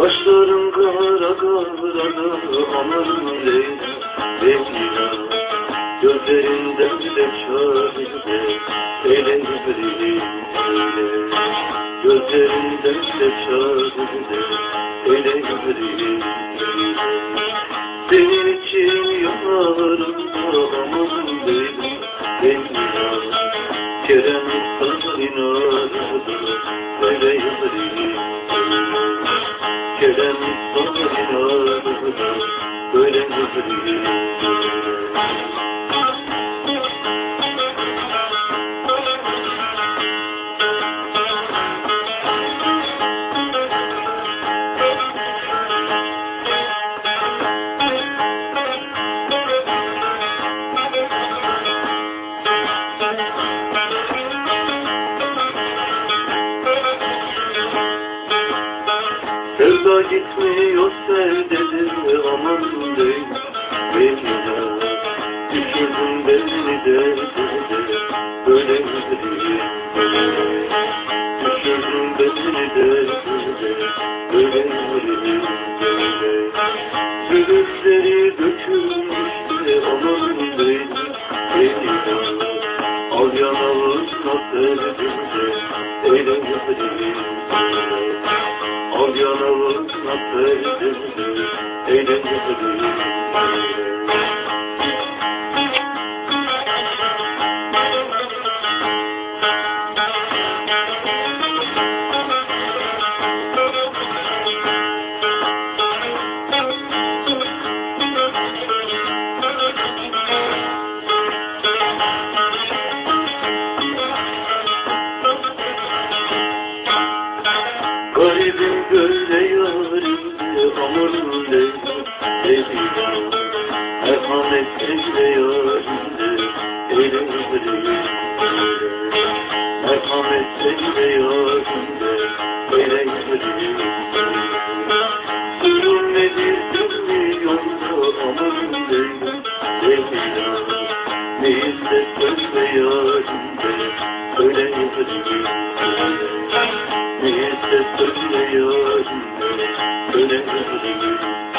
Saçlarım kıvıra kıvıra anırım Leyla, Leyla. Gözlerinden bile çare, elin birini Gözlerinden bile çare, elin birini Senin için Thank you. Sevda gitmiyor sevdedir aman değil. Leyla Düşürdün beni de böyle yüzleri Düşürdün beni de böyle yüzleri Gülüşleri dökülmüştü. Aman değil. Leyla Al yanağına sevdiğimde eyle yüzleri Al yanağına sevdiğimde eyle Leyla Merhamet eyle yarim eyle yarim Merhamet eyle yarim eyle yarim Sırrım nedir bilmiyorum aman Leyla Leyla Neyse söyle yarim söyle yarim Neyse söylüyorum Söylemiyorum Sırrım nedir bilmiyorum